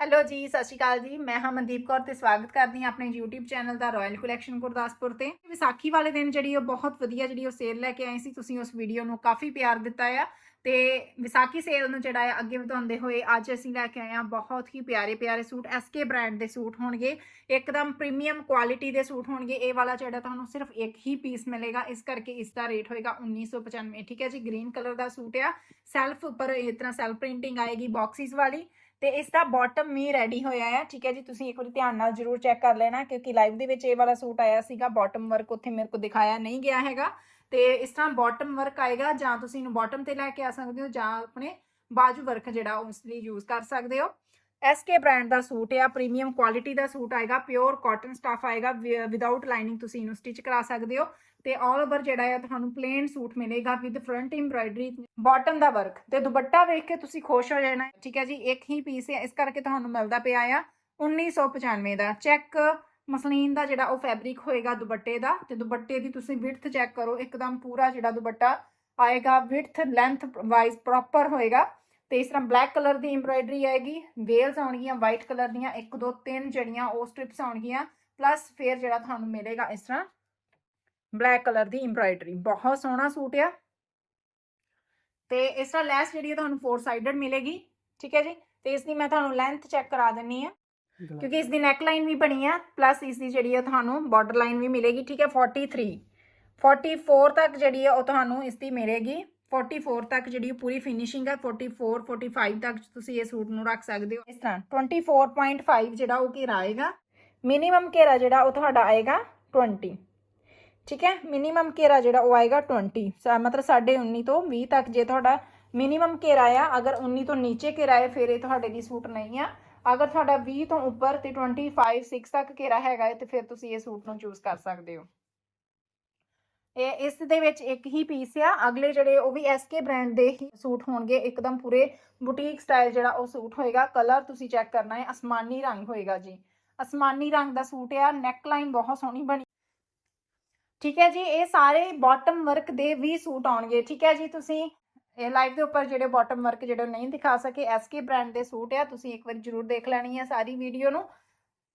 Hello ਜੀ, ਸਤਿ ਸ਼੍ਰੀ ਅਕਾਲ ਜੀ। ਮੈਂ ਹਾਂ ਮਨਦੀਪ ਕੌਰ ਤੇ ਸਵਾਗਤ ਕਰਦੀ ਹਾਂ ਆਪਣੇ YouTube ਚੈਨਲ ਦਾ ਰਾਇਲ ਕਲੈਕਸ਼ਨ ਗੁਰਦਾਸਪੁਰ ਤੇ। ਵਿਸਾਖੀ ਵਾਲੇ ਦਿਨ ਜਿਹੜੀ ਉਹ ਬਹੁਤ ਵਧੀਆ ਜਿਹੜੀ ਉਹ ਸੇਲ ਲੈ ਕੇ ਆਏ ਸੀ। ਤੁਸੀਂ ਉਸ ਵੀਡੀਓ ਨੂੰ ਕਾਫੀ ਪਿਆਰ ਦਿੱਤਾ ਆ। ਤੇ ਵਿਸਾਖੀ ਸੇਲ ਨੂੰ ਜਿਹੜਾ ਹੈ ਅੱਗੇ ਵਧਾਉਂਦੇ ਹੋਏ ਅੱਜ ਅਸੀਂ ਲੈ ਕੇ ਆਏ ਹਾਂ ਬਹੁਤ ਹੀ ਪਿਆਰੇ ਪਿਆਰੇ ਸੂਟ। SK ਬ੍ਰਾਂਡ ਦੇ ਸੂਟ ਹੋਣਗੇ। ਇੱਕਦਮ ਪ੍ਰੀਮੀਅਮ ਕੁਆਲਿਟੀ ਦੇ ਸੂਟ ਹੋਣਗੇ। ਇਹ ਵਾਲਾ ਜਿਹੜਾ ਤੁਹਾਨੂੰ ਸਿਰਫ ਇੱਕ ਹੀ ਪੀਸ ਮਿਲੇਗਾ। ਇਸ ਕਰਕੇ ਇਸ ਦਾ ਰੇਟ ਹੋਏਗਾ 1995 ਠੀਕ ਹੈ ਜੀ ਗ੍ਰੀਨ ਕਲਰ ਦਾ ਸੂਟ ਆ। ਸੈਲਫ ਉੱਪਰ ਇਸ ਤਰ੍ਹਾਂ ਸੈਲਫ ਪ੍ਰਿੰਟਿੰਗ ਆਏਗੀ ਬਾਕਸਿਸ ਵਾਲੀ। ਤੇ ਇਸ ਦਾ ਬਾਟਮ ਵੀ ਰੈਡੀ ਹੋਇਆ ਹੈ ਠੀਕ ਹੈ ਜੀ, ਤੁਸੀਂ ਇੱਕ ਵਾਰੀ ਧਿਆਨ ਨਾਲ ਜਰੂਰ ਚੈੱਕ ਕਰ ਲੈਣਾ, ਕਿਉਂਕਿ ਲਾਈਵ ਦੇ ਵਿੱਚ ਇਹ ਵਾਲਾ ਸੂਟ ਆਇਆ ਸੀਗਾ ਬਾਟਮ ਵਰਕ ਉੱਥੇ ਮੇਰੇ ਕੋਲ ਦਿਖਾਇਆ ਨਹੀਂ ਗਿਆ ਹੈਗਾ। ਤੇ ਇਸ ਤਰ੍ਹਾਂ ਬਾਟਮ ਵਰਕ ਆਏਗਾ, ਜਾਂ ਤੁਸੀਂ ਇਹਨੂੰ ਬਾਟਮ ਤੇ ਲੈ ਕੇ ਆ ਸਕਦੇ ਹੋ, ਜਾਂ ਆਪਣੇ ਬਾਜੂ ਵਰਕ ਜਿਹੜਾ ਉਸ ਲਈ ਯੂਜ਼ ਕਰ ਸਕਦੇ ਹੋ। SK ਬ੍ਰਾਂਡ ਦਾ ਸੂਟ ਆ ਪ੍ਰੀਮੀਅਮ ਕੁਆਲਿਟੀ ਦਾ ਸੂਟ ਆਏਗਾ ਪਿਓਰ ਕਾਟਨ ਸਟਫ ਆਏਗਾ ਵਿਦਆਊਟ ਲਾਈਨਿੰਗ ਤੁਸੀਂ ਇਹਨੂੰ ਸਟਿਚ ਕਰਾ ਸਕਦੇ ਹੋ ਤੇ ਆਲ ਓਵਰ ਜਿਹੜਾ ਆ ਤੁਹਾਨੂੰ ਪਲੇਨ ਸੂਟ ਮਿਲੇਗਾ ਵਿਦ ਫਰੰਟ ਐਮਬ੍ਰਾਇਡਰੀ ਬਾਟਮ ਦਾ ਵਰਕ ਤੇ ਦੁਪੱਟਾ ਵੇਖ ਕੇ ਤੁਸੀਂ ਖੁਸ਼ ਹੋ ਜਾਣਾ, ਠੀਕ ਹੈ ਜੀ, ਇੱਕ ਹੀ ਪੀਸ ਹੈ, ਇਸ ਕਰਕੇ ਤੁਹਾਨੂੰ ਮਿਲਦਾ ਪਿਆ ਆ 1995 ਦਾ ਚੈੱਕ ਮਸਲੀਨ ਦਾ ਜਿਹੜਾ ਉਹ ਫੈਬਰਿਕ ਹੋਏਗਾ ਦੁਪੱਟੇ ਦਾ ਤੇ ਦੁਪੱਟੇ ਦੀ ਤੁਸੀਂ ਵਿਡਥ ਚੈੱਕ ਕਰੋ, ਇੱਕਦਮ ਪੂਰਾ ਜਿਹੜਾ ਦੁਪੱਟਾ ਆਏਗਾ ਵਿਡਥ ਲੈਂਥ ਵਾਈਜ਼ ਪ੍ਰੋਪਰ ਹੋਏਗਾ। ਤੇ ਇਸ ਤਰ੍ਹਾਂ ਬਲੈਕ ਕਲਰ ਦੀ ਐਮਬ੍ਰਾਇਡਰੀ ਆਏਗੀ ਵੇਲਸ ਆਉਣਗੀਆਂ ਵਾਈਟ ਕਲਰ ਦੀਆਂ ਇੱਕ ਦੋ ਤਿੰਨ ਜਿਹੜੀਆਂ ਉਹ ਸਟ੍ਰਿਪਸ ਆਉਣਗੀਆਂ ਪਲੱਸ ਫਿਰ ਜਿਹੜਾ ਤੁਹਾਨੂੰ ਮਿਲੇਗਾ ਇਸ ਤਰ੍ਹਾਂ ਬਲੈਕ ਕਲਰ ਦੀ ਐਮਬ੍ਰਾਇਡਰੀ ਬਹੁਤ ਸੋਹਣਾ ਸੂਟ ਆ। ਤੇ ਇਸ ਤਰ੍ਹਾਂ ਲੈਸ ਜਿਹੜੀ ਤੁਹਾਨੂੰ ਫੋਰ ਸਾਈਡਡ ਮਿਲੇਗੀ ਠੀਕ ਹੈ ਜੀ? ਤੇ ਇਸ ਦੀ ਮੈਂ ਤੁਹਾਨੂੰ ਲੈਂਥ ਚੈੱਕ ਕਰਾ ਦਿੰਨੀ ਆ। ਕਿਉਂਕਿ ਇਸ ਦੀ ਨੈਕ ਲਾਈਨ ਵੀ ਬਣੀ ਆ ਪਲੱਸ ਇਸ ਦੀ ਜਿਹੜੀ ਹੈ ਤੁਹਾਨੂੰ ਬਾਰਡਰ ਲਾਈਨ ਵੀ ਮਿਲੇਗੀ ਠੀਕ ਹੈ? 43 44 ਤੱਕ ਜਿਹੜੀ ਹੈ ਉਹ ਤੁਹਾਨੂੰ ਇਸ ਦੀ ਮਿਲੇਗੀ। 44 ਤੱਕ ਜਿਹੜੀ ਪੂਰੀ ਫਿਨਿਸ਼ਿੰਗ ਹੈ 44 45 ਤੱਕ ਤੁਸੀਂ ਇਹ ਸੂਟ ਨੂੰ ਰੱਖ ਸਕਦੇ ਹੋ ਇਸ ਤਰ੍ਹਾਂ 24.5 ਜਿਹੜਾ ਉਹ ਘੇਰਾ ਆਏਗਾ ਮਿਨੀਮਮ ਘੇਰਾ ਜਿਹੜਾ ਉਹ ਤੁਹਾਡਾ ਆਏਗਾ 20 ਠੀਕ ਹੈ ਮਿਨੀਮਮ ਘੇਰਾ ਜਿਹੜਾ ਉਹ ਆਏਗਾ 20 ਸਾ- ਮਤਲਬ 19.5 ਤੋਂ 20 ਤੱਕ ਜੇ ਤੁਹਾਡਾ ਮਿਨੀਮਮ ਘੇਰਾ ਆ ਅਗਰ 19 ਤੋਂ ਨੀਚੇ ਘੇਰਾ ਹੈ ਫਿਰ ਇਹ ਤੁਹਾਡੇ ਲਈ ਸੂਟ ਨਹੀਂ ਆ ਅਗਰ ਤੁਹਾਡਾ 20 ਤੋਂ ਉੱਪਰ ਤੇ 25 6 ਤੱਕ ਘੇਰਾ ਹੈਗਾ ਹੈ ਤੇ ਫਿਰ ਤੁਸੀਂ ਇਹ ਸੂਟ ਨੂੰ ਚੂਜ਼ ਕਰ ਸਕਦੇ ਹੋ ਇਹ ਇਸ ਦੇ ਵਿੱਚ ਇੱਕ ਹੀ ਪੀਸ ਆ। ਅਗਲੇ ਜਿਹੜੇ ਉਹ ਵੀ SK ਬ੍ਰਾਂਡ ਦੇ ਹੀ ਸੂਟ ਹੋਣਗੇ। ਇੱਕਦਮ ਪੂਰੇ ਬੁਟੀਕ ਸਟਾਈਲ ਜਿਹੜਾ ਉਹ ਸੂਟ ਹੋਏਗਾ। ਕਲਰ ਤੁਸੀਂ ਚੈੱਕ ਕਰਨਾ ਹੈ। ਅਸਮਾਨੀ ਰੰਗ ਹੋਏਗਾ ਜੀ। ਅਸਮਾਨੀ ਰੰਗ ਦਾ ਸੂਟ ਆ। ਨੈਕ ਲਾਈਨ ਬਹੁਤ ਸੋਹਣੀ ਬਣੀ। ਠੀਕ ਹੈ ਜੀ। ਇਹ ਸਾਰੇ ਬਾਟਮ ਵਰਕ ਦੇ ਵੀ ਸੂਟ ਆਉਣਗੇ। ਠੀਕ ਹੈ ਜੀ। ਤੁਸੀਂ ਇਹ ਲਾਈਵ ਦੇ ਉੱਪਰ ਜਿਹੜੇ ਬਾਟਮ ਵਰਕ ਜਿਹੜੇ ਨਹੀਂ ਦਿਖਾ ਸਕੇ। SK ਬ੍ਰਾਂਡ ਦੇ ਸੂਟ ਆ। ਤੁਸੀਂ ਇੱਕ ਵਾਰੀ ਜਰੂਰ ਦੇਖ ਲੈਣੀ ਹੈ ਸਾਰੀ ਵੀਡੀਓ ਨੂੰ।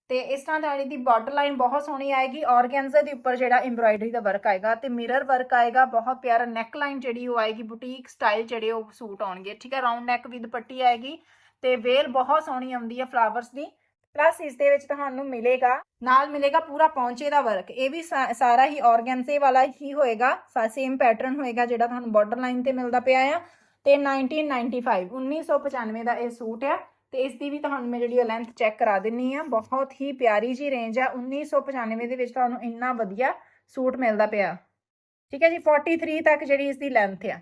ਤੇ ਇਸ ਤਰ੍ਹਾਂ ਦਾ ਦੀ ਬਾਰਡਰ ਲਾਈਨ ਬਹੁਤ ਸੋਹਣੀ ਆਏਗੀ ਔਰਗੈਂਜ਼ਾ ਦੇ ਉੱਪਰ ਜਿਹੜਾ ਐਮਬ੍ਰਾਇਡਰੀ ਦਾ ਵਰਕ ਆਏਗਾ ਤੇ ਮਿਰਰ ਵਰਕ ਆਏਗਾ, ਬਹੁਤ ਪਿਆਰਾ ਨੈਕ ਲਾਈਨ ਜਿਹੜੀ ਉਹ ਆਏਗੀ ਬੁਟੀਕ ਸਟਾਈਲ ਜਿਹੜੇ ਉਹ ਸੂਟ ਆਉਣਗੇ, ਠੀਕ ਹੈ ਰਾਉਂਡ ਨੈਕ ਵਿਦ ਪੱਟੀ ਆਏਗੀ ਤੇ ਵੇਲ ਬਹੁਤ ਸੋਹਣੀ ਆਉਂਦੀ ਹੈ ਫਲਾਵਰਸ ਦੀ ਪਲੱਸ ਇਸ ਦੇ ਵਿੱਚ ਤੁਹਾਨੂੰ ਮਿਲੇਗਾ, ਨਾਲ ਮਿਲੇਗਾ ਪੂਰਾ ਪੌਂਚੇ ਦਾ ਵਰਕ ਇਹ ਵੀ ਸਾ- ਸਾਰਾ ਹੀ ਔਰਗੈਂਜ਼ੇ ਵਾਲਾ ਹੀ ਹੋਏਗਾ ਸੇਮ ਪੈਟਰਨ ਹੋਏਗਾ ਜਿਹੜਾ ਤੁਹਾਨੂੰ ਬਾਰਡਰ ਲਾਈਨ ਤੇ ਮਿਲਦਾ ਪਿਆ ਆ, ਤੇ 1995 1995 ਦਾ ਇਹ ਸੂਟ ਆ ਤੇ ਇਸ ਦੀ ਵੀ ਤੁਹਾਨੂੰ ਮੈਂ ਜਿਹੜੀ ਲੈਂਥ ਚੈੱਕ ਕਰਾ ਦਿੰਨੀ ਆ। ਬਹੁਤ ਹੀ ਪਿਆਰੀ ਜੀ ਰੇਂਜ ਆ। 1995 ਦੇ ਵਿੱਚ ਤੁਹਾਨੂੰ ਇੰਨਾ ਵਧੀਆ ਸੂਟ ਮਿਲਦਾ ਪਿਆ। ਠੀਕ ਹੈ ਜੀ 43 ਤੱਕ ਜਿਹੜੀ ਇਸ ਦੀ ਲੈਂਥ ਆ।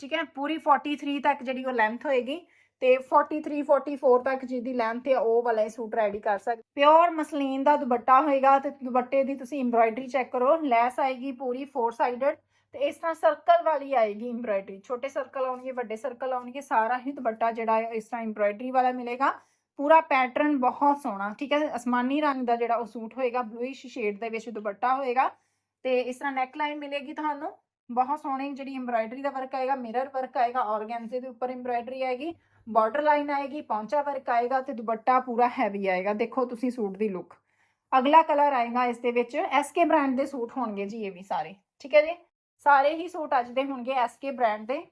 ਠੀਕ ਹੈ, ਪੂਰੀ 43 ਤੱਕ ਜਿਹੜੀ ਉਹ ਲੈਂਥ ਹੋਏਗੀ ਤੇ 43 44 ਤੱਕ ਜਿਹਦੀ ਲੈਂਥ ਹੈ ਉਹ ਵਾਲਾ ਇਹ ਸੂਟ ਰੈਡੀ ਕਰ ਸਕਦੇ ਪਿਓਰ ਮਸਲੀਨ ਦਾ ਦੁਪੱਟਾ ਹੋਏਗਾ ਤੇ ਦੁਪੱਟੇ ਦੀ ਤੁਸੀਂ ਐਮਬ੍ਰਾਇਡਰੀ ਚੈੱਕ ਕਰੋ। ਲੈਸ ਆਏਗੀ ਪੂਰੀ ਫੋਰ ਸਾਈਡਡ ਤੇ ਇਸ ਤਰ੍ਹਾਂ ਸਰਕਲ ਵਾਲੀ ਆਏਗੀ ਐਮਬ੍ਰਾਇਡਰੀ ਛੋਟੇ ਸਰਕਲ ਆਉਣਗੇ, ਵੱਡੇ ਸਰਕਲ ਆਉਣਗੇ, ਸਾਰਾ ਹੀ ਦੁਪੱਟਾ ਜਿਹੜਾ ਹੈ, ਇਸ ਤਰ੍ਹਾਂ ਐਮਬ੍ਰਾਇਡਰੀ ਵਾਲਾ ਮਿਲੇਗਾ। ਪੂਰਾ ਪੈਟਰਨ ਬਹੁਤ ਸੋਹਣਾ, ਠੀਕ ਹੈ, ਅਸਮਾਨੀ ਰੰਗ ਦਾ ਜਿਹੜਾ ਉਹ ਸੂਟ ਹੋਏਗਾ ਬਲੂਇਸ਼ ਸ਼ੇਡ ਦੇ ਵਿੱਚ ਦੁਪੱਟਾ ਹੋਏਗਾ। ਤੇ ਇਸ ਤਰ੍ਹਾਂ ਨੈਕ ਲਾਈਨ ਮਿਲੇਗੀ ਤੁਹਾਨੂੰ। ਬਹੁਤ ਸੋਹਣੀ ਜਿਹੜੀ ਐਮਬ੍ਰਾਇਡਰੀ ਦਾ ਵਰਕ ਆਏਗਾ ਮਿਰਰ ਵਰਕ ਆਏਗਾ ਔਰਗੈਂਜ਼ੇ ਦੇ ਉੱਪਰ ਐਮਬ੍ਰਾਇਡਰੀ ਆਏਗੀ ਬਾਰਡਰ ਲਾਈਨ ਆਏਗੀ, ਪੌਂਚਾ ਵਰਕ ਆਏਗਾ ਤੇ ਦੁਪੱਟਾ ਪੂਰਾ ਹੈਵੀ ਆਏਗਾ। ਦੇਖੋ ਤੁਸੀਂ ਸੂਟ ਦੀ ਲੁੱਕ ਅਗਲਾ ਕਲਰ ਆਏਗਾ ਇਸ ਦੇ ਵਿੱਚ SK ਬ੍ਰਾਂਡ ਦੇ ਸੂਟ ਹੋਣਗੇ ਜੀ, ਇਹ ਵੀ ਸਾਰੇ, ਠੀਕ ਹੈ ਜੀ? ਸਾਰੇ ਹੀ ਸੂਟ ਅੱਜ ਦੇ ਹੋਣਗੇ SK ਬ੍ਰਾਂਡ ਦੇ।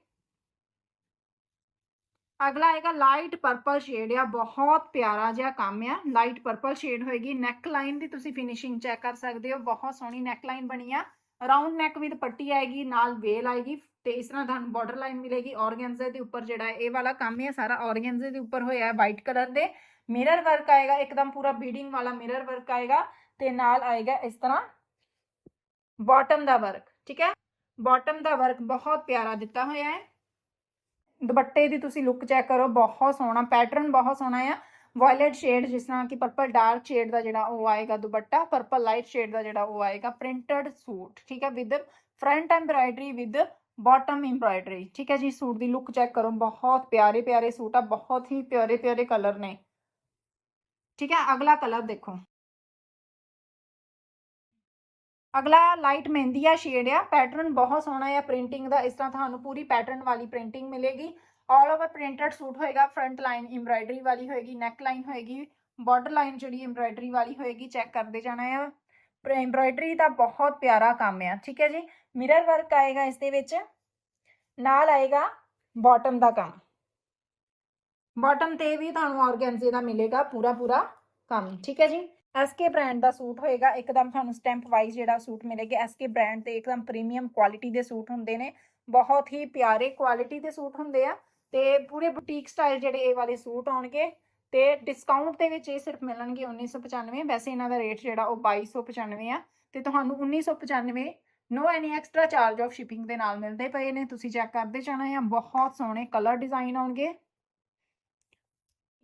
ਅਗਲਾ ਆਏਗਾ ਲਾਈਟ ਪਰਪਲ ਸ਼ੇਡ ਆ ਬਹੁਤ ਪਿਆਰਾ ਜਿਹਾ ਕੰਮ ਆ। ਲਾਈਟ ਪਰਪਲ ਸ਼ੇਡ ਹੋਏਗੀ ਨੈਕ ਲਾਈਨ ਦੀ ਤੁਸੀਂ ਫਿਨਿਸ਼ਿੰਗ ਚੈੱਕ ਕਰ ਸਕਦੇ ਹੋ, ਬਹੁਤ ਸੋਹਣੀ ਨੈਕ ਲਾਈਨ ਬਣੀ ਆ। ਰਾਉਂਡ ਨੈਕ ਵਿਦ ਪੱਟੀ ਆਏਗੀ, ਨਾਲ ਵੇਲ ਆਏਗੀ ਤੇ ਇਸ ਤਰ੍ਹਾਂ ਤੁਹਾਨੂੰ ਬਾਰਡਰ ਲਾਈਨ ਮਿਲੇਗੀ। ਔਰਗੈਂਜ਼ੇ ਦੇ ਉੱਪਰ ਜਿਹੜਾ ਇਹ ਵਾਲਾ ਕੰਮ ਹੈ ਸਾਰਾ ਔਰਗੈਂਜ਼ੇ ਦੇ ਉੱਪਰ ਹੋਇਆ ਹੈ ਵਾਈਟ ਕਲਰ ਦੇ। ਮਿਰਰ ਵਰਕ ਆਏਗਾ, ਇੱਕਦਮ ਪੂਰਾ ਬੀਡਿੰਗ ਵਾਲਾ ਮਿਰਰ ਵਰਕ ਆਏਗਾ ਤੇ ਨਾਲ ਆਏਗਾ ਇਸ ਤਰ੍ਹਾਂ ਬਾਟਮ ਦਾ ਵਰਕ ਠੀਕ ਹੈ? ਬਾਟਮ ਦਾ ਵਰਕ ਬਹੁਤ ਪਿਆਰਾ ਦਿੱਤਾ ਹੋਇਆ ਹੈ। ਦੁਪੱਟੇ ਦੀ ਤੁਸੀਂ ਲੁੱਕ ਚੈੱਕ ਕਰੋ, ਬਹੁਤ ਸੋਹਣਾ ਪੈਟਰਨ ਬਹੁਤ ਸੋਹਣਾ ਆ। ਵਾਇਲਟ ਸ਼ੇਡ ਜਿਸ ਤਰ੍ਹਾਂ ਕਿ ਪਰਪਲ ਡਾਰਕ ਸ਼ੇਡ ਦਾ ਜਿਹੜਾ ਉਹ ਆਏਗਾ ਦੁਪੱਟਾ ਪਰਪਲ ਲਾਈਟ ਸ਼ੇਡ ਦਾ ਜਿਹੜਾ ਉਹ ਆਏਗਾ ਪ੍ਰਿੰਟਡ ਸੂਟ ਠੀਕ ਹੈ with front embroidery with bottom embroidery ਠੀਕ ਹੈ ਜੀ ਸੂਟ ਦੀ ਲੁੱਕ ਚੈੱਕ ਕਰੋ, ਬਹੁਤ ਪਿਆਰੇ ਪਿਆਰੇ ਸੂਟ ਆ, ਬਹੁਤ ਹੀ ਪਿਆਰੇ ਪਿਆਰੇ ਕਲਰ ਨੇ। ਠੀਕ ਹੈ, ਅਗਲਾ ਕਲਰ ਦੇਖੋ। ਅਗਲਾ ਲਾਈਟ ਮਹਿੰਦੀਆ ਸ਼ੇਡ ਆ। ਪੈਟਰਨ ਬਹੁਤ ਸੋਹਣਾ ਆ। ਪ੍ਰਿੰਟਿੰਗ ਦਾ ਇਸ ਤਰ੍ਹਾਂ ਤੁਹਾਨੂੰ ਪੂਰੀ ਪੈਟਰਨ ਵਾਲੀ ਪ੍ਰਿੰਟਿੰਗ ਮਿਲੇਗੀ। ਆਲ ਓਵਰ ਪ੍ਰਿੰਟਡ ਸੂਟ ਹੋਏਗਾ। ਫਰੰਟ ਲਾਈਨ ਐਮਬ੍ਰਾਇਡਰੀ ਵਾਲੀ ਹੋਏਗੀ ਨੈਕ ਲਾਈਨ ਹੋਏਗੀ ਬਾਰਡਰ ਲਾਈਨ ਜਿਹੜੀ ਐਮਬ੍ਰਾਇਡਰੀ ਵਾਲੀ ਹੋਏਗੀ ਚੈੱਕ ਕਰਦੇ ਜਾਣਾ ਆ। ਪਰ ਐਮਬ੍ਰਾਇਡਰੀ ਦਾ ਬਹੁਤ ਪਿਆਰਾ ਕੰਮ ਆ। ਠੀਕ ਹੈ ਜੀ? ਮਿਰਰ ਵਰਕ ਆਏਗਾ ਇਸ ਦੇ ਵਿੱਚ। ਨਾਲ ਆਏਗਾ ਬਾਟਮ ਦਾ ਕੰਮ। ਬਾਟਮ ਤੇ ਵੀ ਤੁਹਾਨੂੰ ਆਰਗੈਂਜ਼ੇ ਦਾ ਮਿਲੇਗਾ ਪੂਰਾ ਪੂਰਾ ਕੰਮ। ਠੀਕ ਹੈ ਜੀ? ਐਸਕੇ ਬ੍ਰਾਂਡ ਦਾ ਸੂਟ ਹੋਏਗਾ, ਇੱਕਦਮ ਤੁਹਾਨੂੰ ਸਟੈਂਪ ਵਾਈਜ਼ ਜਿਹੜਾ ਸੂਟ ਮਿਲੇਗਾ ਐਸਕੇ ਬ੍ਰਾਂਡ ਤੇ ਇੱਕਦਮ ਪ੍ਰੀਮੀਅਮ ਕੁਆਲਿਟੀ ਦੇ ਸੂਟ ਹੁੰਦੇ ਨੇ, ਬਹੁਤ ਹੀ ਪਿਆਰੇ ਕੁਆਲਿਟੀ ਦੇ ਸੂਟ ਹੁੰਦੇ ਆ, ਤੇ ਪੂਰੇ ਬੁਟੀਕ ਸਟਾਈਲ ਜਿਹੜੇ ਇਹ ਵਾਲੇ ਸੂਟ ਆਉਣਗੇ, ਤੇ ਡਿਸਕਾਊਂਟ ਦੇ ਵਿੱਚ ਇਹ ਸਿਰਫ ਮਿਲਣਗੇ 1995 ਵੈਸੇ ਇਹਨਾਂ ਦਾ ਰੇਟ ਜਿਹੜਾ ਉਹ 2295 ਆ, ਤੇ ਤੁਹਾਨੂੰ 1995 no any extra charge of shipping ਦੇ ਨਾਲ ਮਿਲਦੇ ਪਏ ਨੇ, ਤੁਸੀਂ ਚੈੱਕ ਕਰਦੇ ਜਾਣਾ ਆ ਬਹੁਤ ਸੋਹਣੇ ਕਲਰ ਡਿਜ਼ਾਈਨ ਆਉਣਗੇ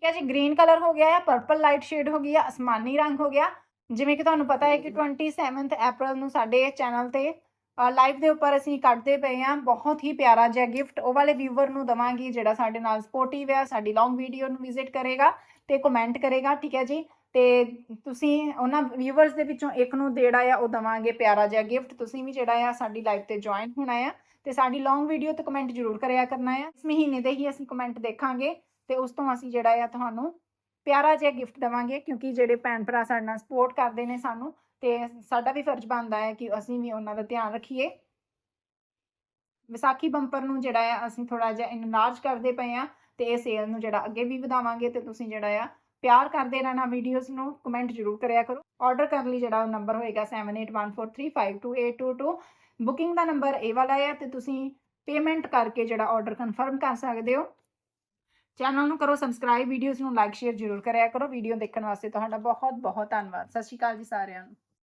ਠੀਕ ਹੈ ਜੀ ਗ੍ਰੀਨ ਕਲਰ ਹੋ ਗਿਆ ਹੈ ਪਰਪਲ ਲਾਈਟ ਸ਼ੇਡ ਹੋ ਗਈ ਹੈ ਅਸਮਾਨੀ ਰੰਗ ਹੋ ਗਿਆ ਜਿਵੇਂ ਕਿ ਤੁਹਾਨੂੰ ਪਤਾ ਹੈ ਕਿ 27th ਅਪ੍ਰੈਲ ਨੂੰ ਸਾਡੇ ਚੈਨਲ ਤੇ ਲਾਈਵ ਦੇ ਉੱਪਰ ਅਸੀਂ ਕੱਢਦੇ ਪਏ ਆ ਬਹੁਤ ਹੀ ਪਿਆਰਾ ਜਿਹਾ ਗਿਫਟ ਉਹ ਵਾਲੇ ਵੀਵਰ ਨੂੰ ਦਵਾਂਗੀ ਜਿਹੜਾ ਸਾਡੇ ਨਾਲ ਸਪੋਰਟਿਵ ਹੈ ਸਾਡੀ ਲੌਂਗ ਵੀਡੀਓ ਨੂੰ ਵਿਜ਼ਿਟ ਕਰੇਗਾ ਤੇ ਕਮੈਂਟ ਕਰੇਗਾ ਠੀਕ ਹੈ ਜੀ ਤੇ ਤੁਸੀਂ ਉਹਨਾਂ ਵੀਵਰਸ ਦੇ ਵਿੱਚੋਂ ਇੱਕ ਨੂੰ ਦੇੜਾ ਆ ਉਹ ਦਵਾਂਗੇ ਪਿਆਰਾ ਜਿਹਾ ਗਿਫਟ ਤੁਸੀਂ ਵੀ ਜਿਹੜਾ ਆ ਸਾਡੀ ਲਾਈਵ ਤੇ ਜੁਆਇਨ ਹੋਣਾ ਆ ਤੇ ਸਾਡੀ ਲੌਂਗ ਵੀਡੀਓ ਤੇ ਕਮੈਂਟ ਜ਼ਰੂਰ ਕਰਿਆ ਕਰਨਾ ਆ ਇਸ ਮਹੀਨੇ ਦੇ ਹੀ ਅਸੀਂ ਕਮੈਂਟ ਦੇਖਾਂਗੇ ਤੇ ਉਸ ਤੋਂ ਅਸੀਂ ਜਿਹੜਾ ਆ ਤੁਹਾਨੂੰ ਪਿਆਰਾ ਜਿਹਾ ਗਿਫਟ ਦਵਾਂਗੇ, ਕਿਉਂਕਿ ਜਿਹੜੇ ਭੈਣ ਭਰਾ ਸਾਡੇ ਨਾਲ ਸਪੋਰਟ ਕਰਦੇ ਨੇ ਸਾਨੂੰ, ਤੇ ਸਾਡਾ ਵੀ ਫਰਜ਼ ਬਣਦਾ ਹੈ ਕਿ ਅਸੀਂ ਵੀ ਉਹਨਾਂ ਦਾ ਧਿਆਨ ਰੱਖੀਏ। ਵਿਸਾਖੀ ਬੰਪਰ ਨੂੰ ਜਿਹੜਾ ਆ ਅਸੀਂ ਥੋੜਾ ਜਿਹਾ ਇਨਲਾਰਜ ਕਰਦੇ ਪਏ ਆ ਤੇ ਇਹ ਸੇਲ ਨੂੰ ਜਿਹੜਾ ਅੱਗੇ ਵੀ ਵਧਾਵਾਂਗੇ, ਤੇ ਤੁਸੀਂ ਜਿਹੜਾ ਆ ਪਿਆਰ ਕਰਦੇ ਰਹਿਣਾ ਵੀਡੀਓਜ਼ ਨੂੰ ਕਮੈਂਟ ਜ਼ਰੂਰ ਕਰਿਆ ਕਰੋ। ਆਰਡਰ ਕਰਨ ਲਈ ਜਿਹੜਾ ਉਹ ਨੰਬਰ ਹੋਏਗਾ 7814352822 ਬੁਕਿੰਗ ਦਾ ਨੰਬਰ ਇਹ ਵਾਲਾ ਹੈ ਤੇ ਤੁਸੀਂ ਪੇਮੈਂਟ ਕਰਕੇ ਜਿਹੜਾ ਆਰਡਰ ਕਨਫਰਮ ਕਰ ਸਕਦੇ ਹੋ। ਚੈਨਲ ਨੂੰ ਕਰੋ ਸਬਸਕ੍ਰਾਈਬ ਵੀਡੀਓਜ਼ ਨੂੰ ਲਾਈਕ ਸ਼ੇਅਰ ਜ਼ਰੂਰ ਕਰਿਆ ਕਰੋ। ਵੀਡੀਓ ਦੇਖਣ ਵਾਸਤੇ ਤੁਹਾਡਾ ਬਹੁਤ ਬਹੁਤ ਧੰਨਵਾਦ। ਸਤਿ ਸ਼੍ਰੀ ਅਕਾਲ ਜੀ ਸਾਰਿਆਂ ਨੂੰ।